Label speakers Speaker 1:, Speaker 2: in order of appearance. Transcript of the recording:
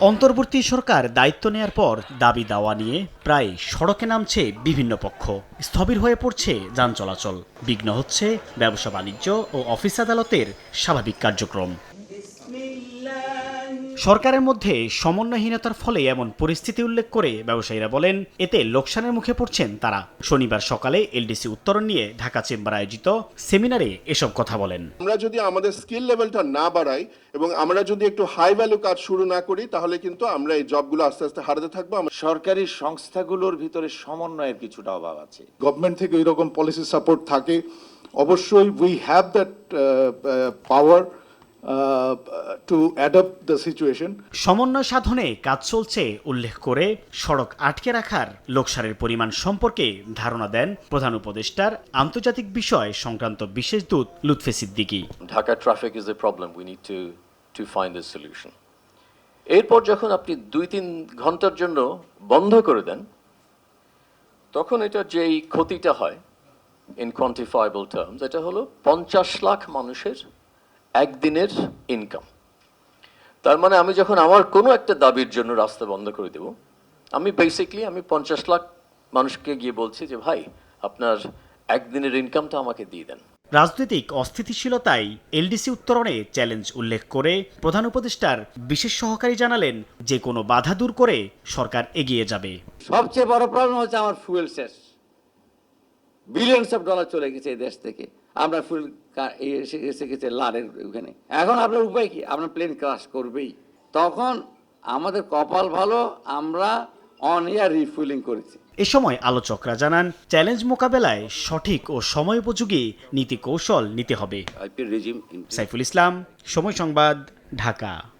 Speaker 1: অন্তর্বর্তী সরকার দায়িত্ব নেয়ার পর দাবি দাওয়া নিয়ে প্রায় সড়কে নামছে বিভিন্ন পক্ষ। স্থবির হয়ে পড়ছে যান চলাচল। বিঘ্ন হচ্ছে ব্যবসা বাণিজ্য ও অফিস আদালতের স্বাভাবিক কার্যক্রম। সরকারের মধ্যে সমন্বয়হীনতার ফলে এমন পরিস্থিতি উল্লেখ করে ব্যবসায়ীরা বলেন এতে লোকসানের মুখে পড়ছেন তারা। শনিবার সকালে এলডিসি উত্তরণ নিয়ে ঢাকা চেম্বার আয়োজিত সেমিনারে এসব কথা বলেন।
Speaker 2: আমরা যদি আমাদের স্কিল লেভেলটা না বাড়াই এবং আমরা যদি একটু হাই ভ্যালু কাজ শুরু না করি তাহলে কিন্তু আমরা এই জবগুলো আস্তে আস্তে হারাতে থাকব।
Speaker 3: সরকারি সংস্থাগুলোর ভিতরে সমন্বয়ের কিছুটা অভাব আছে।
Speaker 4: গভর্নমেন্ট থেকে এরকম পলিসি সাপোর্ট থাকে। অবশ্যই we have that power to adapt the situation
Speaker 1: সমন্বয় সাধনে কাজ চলছে উল্লেখ করে সড়ক আটকে রাখার লোকসারের পরিমাণ সম্পর্কে ধারণা দেন প্রধান উপদেষ্টার আন্তর্জাতিক বিষয় সংক্রান্ত বিশেষ দূত Lutfe Siddiqui
Speaker 5: Dhaka traffic is a problem. We need to to find a solution. এরপর যখন আপনি দুই তিন ঘণ্টার জন্য বন্ধ করে দেন তখন এটা যেই ক্ষতিটা হয় ইন কোয়ান্টিফাইবল টার্মস এটা হলো পঞ্চাশ লাখ মানুষের একদিনের ইনকাম তার মানে আমি যখন আমার কোনো একটা দাবির জন্য রাস্তা বন্ধ করে দেব আমি বেসিকলি আমি পঞ্চাশ লাখ মানুষকে গিয়ে বলছি যে ভাই আপনার একদিনের ইনকামটা আমাকে দিয়ে দেন।
Speaker 1: রাজনৈতিক অস্থিতিশীলতায় এলডিসি উত্তরণে চ্যালেঞ্জ উল্লেখ করে প্রধান উপদেষ্টার বিশেষ সহকারী জানালেন যে কোনো বাধা দূর করে সরকার এগিয়ে যাবে।
Speaker 6: সবচেয়ে বড় প্রবলেম হচ্ছে আমার ফুয়েল শেষ। বিলিয়নস অফ ডলার চলে গেছে এই দেশ থেকে। আমরা ফুল এসে এসে গেছে লারের ওখানে। এখন আপনার উপায় কি? আপনার প্লেন ক্রাশ করবেই। তখন আমাদের কপাল ভালো আমরা অন ইয়ার রিফুয়েলিং করেছি।
Speaker 1: এ সময় আলোচকরা জানান চ্যালেঞ্জ মোকাবেলায় সঠিক ও সময় উপযোগী নীতি কৌশল নিতে হবে। সাইফুল ইসলাম সময় সংবাদ ঢাকা।